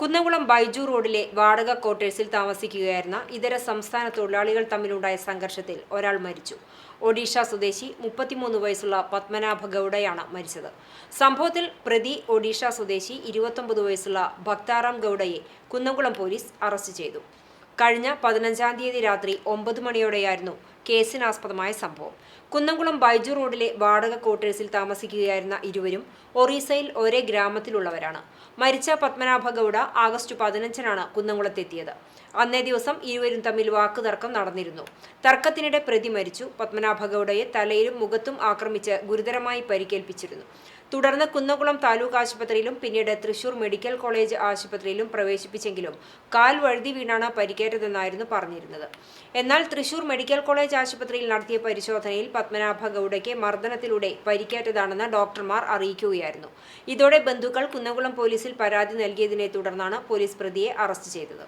കുന്നംകുളം ബൈജു റോഡിലെ വാടക ക്വാർട്ടേഴ്സിൽ താമസിക്കുകയായിരുന്ന ഇതര സംസ്ഥാന തൊഴിലാളികൾ തമ്മിലുണ്ടായ സംഘർഷത്തിൽ ഒരാൾ മരിച്ചു. ഒഡീഷ സ്വദേശി മുപ്പത്തിമൂന്ന് വയസ്സുള്ള പത്മനാഭ ഗൗഡയാണ് മരിച്ചത്. സംഭവത്തിൽ പ്രതി ഒഡീഷ സ്വദേശി ഇരുപത്തൊമ്പത് വയസ്സുള്ള ഭക്താറാം ഗൗഡയെ കുന്നംകുളം പോലീസ് അറസ്റ്റ് ചെയ്തു. കഴിഞ്ഞ പതിനഞ്ചാം തീയതി രാത്രി ഒമ്പത് മണിയോടെയായിരുന്നു കേസിനാസ്പദമായ സംഭവം. കുന്നംകുളം ബൈജു റോഡിലെ വാടക ക്വാർട്ടേഴ്സിൽ താമസിക്കുകയായിരുന്ന ഇരുവരും ഒറീസയിൽ ഒരേ ഗ്രാമത്തിലുള്ളവരാണ്. മരിച്ച പത്മനാഭ ഗൌഡ ആഗസ്റ്റ് പതിനഞ്ചിനാണ് കുന്നംകുളത്തെത്തിയത്. അന്നേ ദിവസം ഇരുവരും തമ്മിൽ വാക്കുതർക്കം നടന്നിരുന്നു. തർക്കത്തിനിടെ പ്രതി മരിച്ചു. പത്മനാഭ ഗൌഡയെ തലയിലും മുഖത്തും ആക്രമിച്ച് ഗുരുതരമായി പരിക്കേൽപ്പിച്ചിരുന്നു. തുടർന്ന് കുന്നംകുളം താലൂക്ക് ആശുപത്രിയിലും പിന്നീട് തൃശൂർ മെഡിക്കൽ കോളേജ് ആശുപത്രിയിലും പ്രവേശിപ്പിച്ചെങ്കിലും കാൽ വഴുതി വീണാണ് പരിക്കേറ്റതെന്നായിരുന്നു പറഞ്ഞിരുന്നത്. എന്നാൽ തൃശൂർ മെഡിക്കൽ കോളേജ് ആശുപത്രിയിൽ നടത്തിയ പരിശോധനയിൽ പത്മനാഭ ഗൌഡയ്ക്ക് മർദ്ദനത്തിലൂടെ പരിക്കേറ്റതാണെന്ന് ഡോക്ടർമാർ അറിയിക്കുകയായിരുന്നു. ഇതോടെ ബന്ധുക്കൾ കുന്നംകുളം പോലീസിൽ പരാതി നൽകിയതിനെ തുടർന്നാണ് പോലീസ് പ്രതിയെ അറസ്റ്റ് ചെയ്തത്.